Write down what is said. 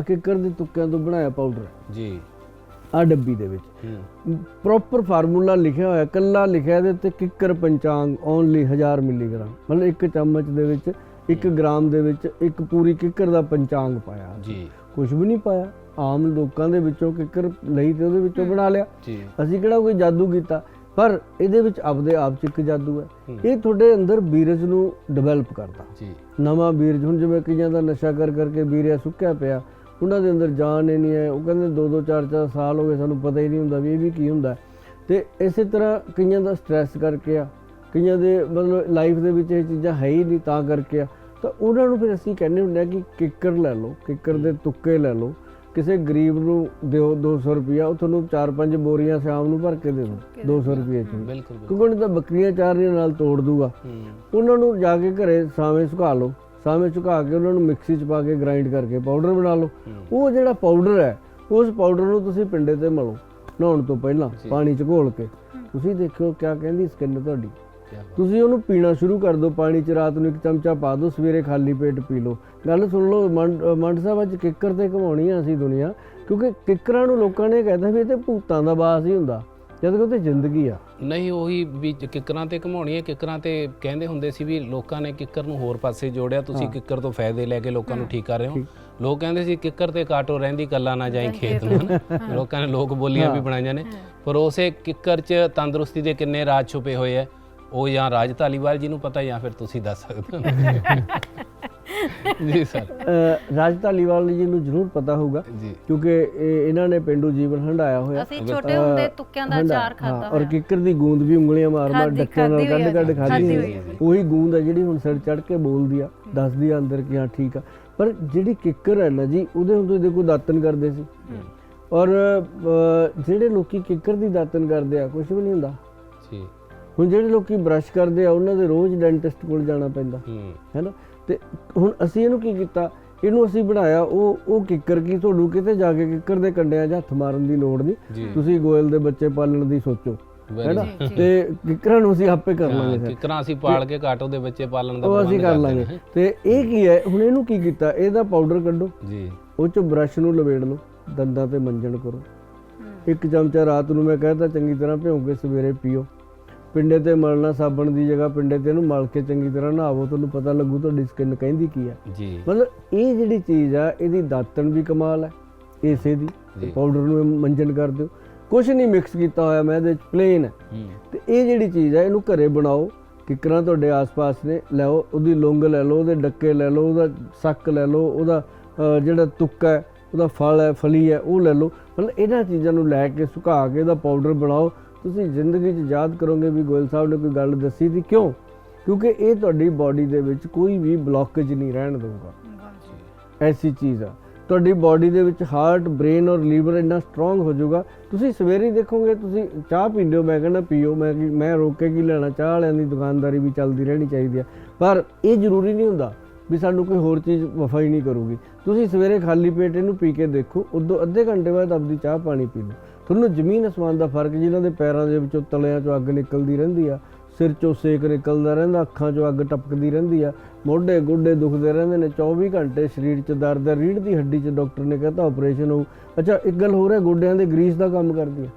ਆ ਕਿੱਕਰ ਦੇ ਤੁੱਕਿਆਂ ਤੋਂ ਬਣਾਇਆ ਪਾਊਡਰ ਹੈ ਜੀ। ਆ ਡੱਬੀ ਦੇ ਵਿੱਚ। ਪ੍ਰੋਪਰ ਫਾਰਮੂਲਾ ਲਿਖਿਆ ਹੋਇਆ ਕੱਲਾ ਲਿਖਿਆ ਇਹਦੇ ਉੱਤੇ ਕਿੱਕਰ ਪੰਚਾਂਗ ਓਨਲੀ 1000 ਮਿਲੀਗ੍ਰਾਮ ਮਤਲਬ ਇੱਕ ਚਮਚ ਦੇ ਵਿੱਚ 1 ਗ੍ਰਾਮ ਦੇ ਵਿੱਚ ਇੱਕ ਪੂਰੀ ਕਿੱਕਰ ਦਾ ਪੰਚਾਂਗ ਪਾਇਆ। ਜੀ। ਕੁਝ ਵੀ ਨਹੀਂ ਪਾਇਆ। ਆਮ ਲੋਕਾਂ ਦੇ ਵਿੱਚੋਂ ਕਿੱਕਰ ਲਈ ਤੇ ਉਹਦੇ ਵਿੱਚੋਂ ਬਣਾ ਲਿਆ। ਅਸੀਂ ਕਿਹੜਾ ਕੋਈ ਜਾਦੂ ਕੀਤਾ? ਪਰ ਇਹਦੇ ਵਿੱਚ ਆਪਦੇ ਆਪ ਚ ਇੱਕ ਜਾਦੂ ਹੈ। ਹੂੰ। ਇਹ ਤੁਹਾਡੇ ਅੰਦਰ ਬੀਰਜ ਨੂੰ ਡਿਵੈਲਪ ਕਰਦਾ। ਜੀ। ਨਵਾਂ ਬੀਰਜ ਹੁਣ ਜਿਵੇਂ ਕਈਆਂ ਦਾ ਨਸ਼ਾ ਕਰ ਕਰਕੇ ਬੀਰਿਆ ਸੁੱਕਿਆ ਪਿਆ ਉਹਨਾਂ ਦੇ ਅੰਦਰ ਜਾਨ ਨਹੀਂ ਹੈ। ਉਹ ਕਹਿੰਦੇ 2-2 4-4 ਸਾਲ ਹੋ ਗਏ ਸਾਨੂੰ ਪਤਾ ਹੀ ਨਹੀਂ ਹੁੰਦਾ ਵੀ ਇਹ ਵੀ ਕੀ ਹੁੰਦਾ। ਤੇ ਇਸੇ ਤਰ੍ਹਾਂ ਕਈਆਂ ਦਾ ਸਟ੍ਰੈਸ ਕਰਕੇ ਆ ਕਈਆਂ ਦੇ ਮਤਲਬ ਲਾਈਫ ਦੇ ਵਿੱਚ ਇਹ ਚੀਜ਼ਾਂ ਹੈ ਹੀ ਨਹੀਂ ਤਾਂ ਕਰਕੇ ਆ। ਤਾਂ ਉਹਨਾਂ ਨੂੰ ਫਿਰ ਅਸੀਂ ਕਹਿੰਦੇ ਹੁੰਦੇ ਆ ਕਿ ਕਿੱਕਰ ਲੈ ਲਓ ਕਿੱਕਰ ਦੇ ਤੁੱਕੇ ਲੈ ਲਓ। ਕਿਸੇ ਗਰੀਬ ਨੂੰ ਦਿਓ 200 ਰੁਪਿਆ ਉਹ ਤੁਹਾਨੂੰ 4-5 ਬੋਰੀਆਂ ਸ਼ਾਮ ਨੂੰ ਭਰ ਕੇ ਦੇ ਦੋ 200 ਰੁਪਏ ਚ। ਬਿਲਕੁਲ। ਕਿਉਂਕਿ ਉਹਨੇ ਤਾਂ ਬੱਕਰੀਆਂ ਚਾਰੀਆਂ ਨਾਲ ਤੋੜ ਦੂਗਾ। ਉਹਨਾਂ ਨੂੰ ਜਾ ਕੇ ਘਰੇ ਸਾਵੇਂ ਸੁਕਾ ਲਓ। ਸਾਵੇਂ ਸੁਕਾ ਕੇ ਉਹਨਾਂ ਨੂੰ ਮਿਕਸੀ 'ਚ ਪਾ ਕੇ ਗ੍ਰਾਈਂਡ ਕਰਕੇ ਪਾਊਡਰ ਬਣਾ ਲਓ। ਉਹ ਜਿਹੜਾ ਪਾਊਡਰ ਹੈ ਉਸ ਪਾਊਡਰ ਨੂੰ ਤੁਸੀਂ ਪਿੰਡੇ ਤੇ ਮਲੋ ਨਹਾਉਣ ਤੋਂ ਪਹਿਲਾਂ ਪਾਣੀ 'ਚ ਘੋਲ ਕੇ। ਤੁਸੀਂ ਦੇਖਿਓ ਕਿਆ ਕਹਿੰਦੀ ਸਕਿਨ ਤੁਹਾਡੀ। ਤੁਸੀਂ ਉਹਨੂੰ ਪੀਣਾ ਸ਼ੁਰੂ ਕਰ ਦਿਓ ਪਾਣੀ 'ਚ ਰਾਤ ਨੂੰ ਇੱਕ ਚਮਚਾ ਪਾ ਦਿਓ ਸਵੇਰੇ ਖਾਲੀ ਪੇਟ ਪੀ ਲਓ। ਗੱਲ ਸੁਣ ਲਓ ਮੰਡ ਸਾਹਿਬ ਅੱਜ ਕਿੱਕਰ ਤੇ ਘਮਾਉਣੀ ਆ ਅਸੀਂ ਦੁਨੀਆ ਕਿਉਂਕਿ ਕਿੱਕਰਾਂ ਨੂੰ ਲੋਕਾਂ ਨੇ ਕਹਿੰਦਾ ਵੀ ਇਹ ਤੇ ਭੂਤਾਂ ਦਾ ਬਾਸ ਹੀ ਹੁੰਦਾ। ਜਦ ਕਿ ਉਹ ਤੇ ਜ਼ਿੰਦਗੀ ਆ। ਨਹੀਂ ਉਹੀ ਵੀ ਕਿੱਕਰਾਂ ਤੇ ਘਮਾਉਣੀਆਂ ਕਿੱਕਰਾਂ ਤੇ ਕਹਿੰਦੇ ਹੁੰਦੇ ਸੀ ਵੀ ਲੋਕਾਂ ਨੇ ਕਿੱਕਰ ਨੂੰ ਹੋਰ ਪਾਸੇ ਜੋੜਿਆ ਤੁਸੀਂ ਕਿੱਕਰ ਤੋਂ ਫਾਇਦੇ ਲੈ ਕੇ ਲੋਕਾਂ ਨੂੰ ਠੀਕ ਕਰ ਰਹੇ ਹੋ। ਲੋਕ ਕਹਿੰਦੇ ਸੀ ਕਿੱਕਰ ਤੇ ਕਾਟੋ ਰਹਿੰਦੀ ਕੱਲਾ ਨਾ ਜਾਈ ਖੇਤ ਨੂੰ। ਲੋਕਾਂ ਨੇ ਲੋਕ ਬੋਲੀਆਂ ਵੀ ਬਣਾਈਆਂ ਨੇ। ਪਰ ਉਸੇ ਕਿੱਕਰ 'ਚ ਤੰਦਰੁਸਤੀ ਦੇ ਕਿੰਨੇ ਰਾਜ ਛੁਪੇ ਹੋਏ ਆ। ਉਹ ਜਾਂ ਰਾਜ ਧਾਲੀਵਾਲ ਜੀ ਨੂੰ ਪਤਾ ਜਾਂ ਫਿਰ ਤੁਸੀਂ ਦੱਸ ਸਕਦੇ ਹੋ। ਜੀ ਸਰ। ਅ, ਰਾਜ ਧਾਲੀਵਾਲ ਜੀ ਨੂੰ ਜ਼ਰੂਰ ਪਤਾ ਹੋਊਗਾ ਜੀ। ਕਿਉਂਕਿ ਇਹ- ਇਹਨਾਂ ਨੇ ਪਿੰਡੂ ਜੀਵਨ ਹੰਡਾਇਆ ਹੋਇਆ। ਅਸੀਂ ਛੋਟੇ ਹੁੰਦੇ ਤੁੱਕਿਆਂ ਦਾ ਹੰਡਾ- ਅਚਾਰ ਖਾਦਾ ਹਾਂ, ਔਰ ਕਿੱਕਰ ਦੀ ਗੂੰਦ ਵੀ ਉਂਗਲੀਆਂ ਮਾਰ ਮਾਰ ਡੱਕਿਆਂ ਨਾਲ ਕੱਢ ਕੱਢ ਖਾਧੀ ਹੋਈ। ਉਹੀ ਗੂੰਦ ਹੈ ਜਿਹੜੀ ਹੁਣ ਸਿਰ ਚੜ ਕੇ ਬੋਲਦੀ ਆ ਦੱਸਦੀ ਆ ਅੰਦਰ ਕਿ ਹਾਂ ਠੀਕ ਆ। ਪਰ ਜਿਹੜੀ ਕਿੱਕਰ ਹੈ ਨਾ ਜੀ ਉਹਦੇ ਹੁਣ ਤੁਸੀਂ ਦੇਖੋ ਦਾਤਨ ਕਰਦੇ ਸੀ। ਔਰ ਅ, ਜਿਹੜੇ ਲੋਕੀ ਕਿੱਕਰ ਦੀ ਦਾਤਨ ਕਰਦੇ ਆ ਕੁਝ ਵੀ ਨਹੀਂ ਹੁੰਦਾ। ਜੀ। ਹੁਣ ਜਿਹੜੇ ਲੋਕੀ ਬ੍ਰਸ਼ ਕਰਦੇ ਆ ਉਹਨਾਂ ਦੇ ਰੋਜ਼ ਡੈਂਟਿਸਟ ਕੋਲ ਜਾਣਾ ਪੈਂਦਾ। ਹੂੰ। ਹੈਨਾ? ਤੇ ਹੁਣ ਅਸੀਂ ਇਹਨੂੰ ਕੀ ਕੀਤਾ? ਇਹਨੂੰ ਅਸੀਂ ਬਣਾਇਆ ਉਹ ਉਹ ਕਿੱਕਰ ਕੀ? ਤੁਹਾਨੂੰ ਕਿਤੇ ਜਾ ਕੇ ਕਿੱਕਰ ਦੇ ਕੰਡਿਆਂ 'ਚ ਹੱਥ ਮਾਰਨ ਦੀ ਲੋੜ ਨਹੀਂ। ਤੁਸੀਂ ਗੋਇਲ ਦੇ ਬੱਚੇ ਪਾਲਣ ਦੀ ਸੋਚੋ ਹੈਨਾ? ਤੇ ਕਿੱਕਰਾਂ ਨੂੰ ਅਸੀਂ ਆਪੇ ਕਰ ਲਾਂਗੇ ਫਿਰ। ਕਿੱਕਰਾਂ ਅਸੀਂ ਪਾਲ ਕੇ ਕਾਟੋ ਦੇ ਬੱਚੇ ਪਾਲਣ ਦਾ ਉਹ ਅਸੀਂ ਪ੍ਰਬੰਧ ਕਰ ਲਾਂਗੇ। ਤੇ ਇਹ ਕੀ ਹੈ? ਹੁਣ ਇਹਨੂੰ ਕੀ ਕੀਤਾ? ਇਹਦਾ ਪਾਊਡਰ ਕੱਢੋ। ਜੀ। ਉਹ ਚ ਬ੍ਰਸ਼ ਨੂੰ ਲਵੇੜ ਲਓ ਦੰਦਾਂ ਤੇ ਮੰਜਣ ਕਰੋ। ਇੱਕ ਚਮਚਾ ਰਾਤ ਨੂੰ ਮੈਂ ਕਹਿੰਦਾ ਚੰਗੀ ਤਰ੍ਹਾਂ ਭਿਉਂ ਕੇ ਸਵੇਰੇ ਪੀਓ। ਪਿੰਡੇ ਤੇ ਮਲਣਾ ਸਾਬਣ ਦੀ ਜਗ੍ਹਾ ਪਿੰਡੇ ਤੇ ਇਹਨੂੰ ਮਲ ਕੇ ਚੰਗੀ ਤਰ੍ਹਾਂ ਨਹਾਵੋ ਤੁਹਾਨੂੰ ਪਤਾ ਲੱਗੂ ਤੁਹਾਡੀ ਸਕਿਨ ਕਹਿੰਦੀ ਕੀ ਜੀ। ਮਤਲਬ ਇਹ ਜਿਹੜੀ ਚੀਜ਼ ਆ ਇਹਦੀ ਦਾਤਣ ਵੀ ਕਮਾਲ ਹੈ ਇਸੇ ਦੀ। ਪਾਊਡਰ ਨੂੰ ਮੰਜਣ ਕਰ ਦਿਓ। ਕੁਝ ਨਹੀਂ ਮਿਕਸ ਕੀਤਾ ਹੋਇਆ ਮੈਂ ਇਹਦੇ ਚ ਪਲੇਨ ਹੈ। ਤੇ ਇਹ ਜਿਹੜੀ ਚੀਜ਼ ਹੈ ਇਹਨੂੰ ਘਰੇ ਬਣਾਓ। ਕਿਕਰਾਂ ਤੁਹਾਡੇ ਆਸ-ਪਾਸ ਨੇ ਲਿਆਓ। ਉਹਦੀ ਲੌਂਗ ਲੈ ਲਓ ਉਹਦੇ ਡੱਕੇ ਲੈ ਲਓ ਉਹਦਾ ਸੱਕ ਲੈ ਲਓ ਉਹਦਾ ਜਿਹੜਾ ਤੁੱਕਾ ਹੈ ਉਹਦਾ ਫਲ ਹੈ ਫਲੀ ਹੈ ਉਹ ਲੈ ਲਓ। ਮਤਲਬ ਇਹਨਾਂ ਚੀਜ਼ਾਂ ਨੂੰ ਲੈ ਕੇ ਸੁਕਾ ਕੇ ਇਹਦਾ ਪਾਊਡਰ ਬਣਾਓ। ਤੁਸੀਂ ਜ਼ਿੰਦਗੀ 'ਚ ਯਾਦ ਕਰੋਗੇ ਵੀ ਗੋਇਲ ਸਾਹਿਬ ਨੇ ਕੋਈ ਗੱਲ ਦੱਸੀ ਸੀ? ਕਿਉਂ? ਕਿਉਂਕਿ ਇਹ ਤੁਹਾਡੀ ਬਾਡੀ ਦੇ ਵਿੱਚ ਕੋਈ ਵੀ ਬਲੌਕੇਜ ਨਹੀਂ ਰਹਿਣ ਦਊਗਾ। ਐਸੀ ਚੀਜ਼ ਆ। ਤੁਹਾਡੀ ਬਾਡੀ ਦੇ ਵਿੱਚ ਹਾਰਟ ਬ੍ਰੇਨ ਔਰ ਲੀਵਰ ਇੰਨਾ ਸਟਰੋਂਗ ਹੋ ਜਾਊਗਾ। ਤੁਸੀਂ ਸਵੇਰੇ ਦੇਖੋਗੇ, ਤੁਸੀਂ ਚਾਹ ਪੀਂਦੇ ਹੋ, ਮੈਂ ਕਹਿੰਦਾ ਪੀਓ, ਮੈਂ ਕੀ- ਮੈਂ ਰੋਕ ਕੇ ਕੀ ਲੈਣਾ? ਚਾਹ ਵਾਲਿਆਂ ਦੀ ਦੁਕਾਨਦਾਰੀ ਵੀ ਚੱਲਦੀ ਰਹਿਣੀ ਚਾਹੀਦੀ ਆ। ਪਰ ਇਹ ਜ਼ਰੂਰੀ ਨਹੀਂ ਹੁੰਦਾ ਵੀ ਸਾਨੂੰ ਕੋਈ ਹੋਰ ਚੀਜ਼ ਵਫਾ ਹੀ ਨਹੀਂ ਕਰੂਗੀ। ਤੁਸੀਂ ਸਵੇਰੇ ਖਾਲੀ ਪੇਟ ਇਹਨੂੰ ਪੀ ਕੇ ਦੇਖੋ, ਉਦੋਂ ਅੱਧੇ ਘੰਟੇ ਬਾਅਦ ਆਪਦੀ ਚਾਹ ਪਾਣੀ ਪੀ ਲਓ। ਤੁਹਾਨੂੰ ਜ਼ਮੀਨ ਅਸਮਾਨ ਦਾ ਫ਼ਰਕ, ਜਿਨ੍ਹਾਂ ਦੇ ਪੈਰਾਂ ਦੇ ਵਿੱਚੋਂ ਤਲਿਆਂ ਚੋਂ ਅੱਗ ਨਿਕਲਦੀ ਰਹਿੰਦੀ ਆ, ਸਿਰ ਚੋਂ ਸੇਕ ਨਿਕਲਦਾ ਰਹਿੰਦਾ, ਅੱਖਾਂ ਚੋਂ ਅੱਗ ਟਪਕਦੀ ਰਹਿੰਦੀ ਆ, ਮੋਢੇ ਗੋਡੇ ਦੁਖਦੇ ਰਹਿੰਦੇ ਨੇ 24 ਘੰਟੇ ਸਰੀਰ 'ਚ ਦਰਦ ਹੈ ਰੀੜ੍ਹ ਦੀ ਹੱਡੀ 'ਚ ਡਾਕਟਰ ਨੇ ਕਹਿੰਦਾ ਆਪਰੇਸ਼ਨ ਹੋਊ। ਅੱਛਾ, ਇੱਕ ਗੱਲ ਹੋਰ ਹੈ, ਗੋਡਿਆਂ ਦੇ ਗਰੀਸ ਦਾ ਕੰਮ ਕਰਦੀ ਹੈ